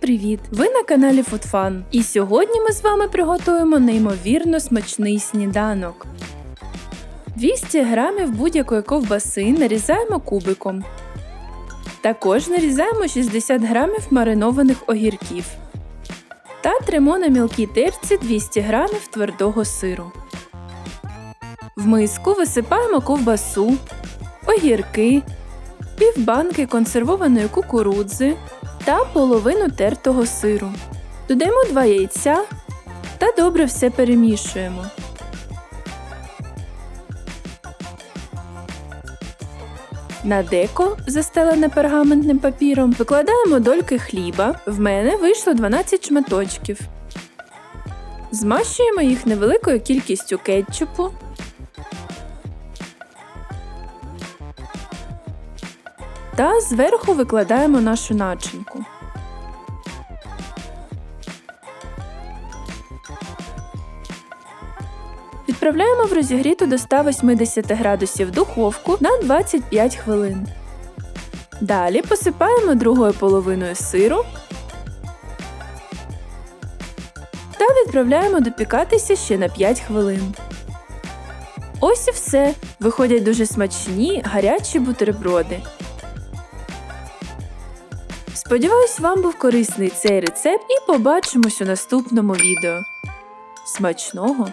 привіт! Ви на каналі FoodFun. І сьогодні ми з вами приготуємо неймовірно смачний сніданок. 200 грамів будь-якої ковбаси нарізаємо кубиком. Також нарізаємо 60 грамів маринованих огірків. Та тримо на мілкій терці 200 грамів твердого сиру. В миску висипаємо ковбасу, огірки, півбанки консервованої кукурудзи та половину тертого сиру. Додаємо 2 яйця та добре все перемішуємо. На деко, застелене пергаментним папіром, викладаємо дольки хліба. В мене вийшло 12 шматочків. Змащуємо їх невеликою кількістю кетчупу. Та зверху викладаємо нашу начинку. Відправляємо в розігріту до 180 градусів духовку на 25 хвилин. Далі посипаємо другою половиною сиру та відправляємо допікатися ще на 5 хвилин. Ось і все. Виходять дуже смачні гарячі бутерброди. Сподіваюсь, вам був корисний цей рецепт і побачимось у наступному відео. Смачного!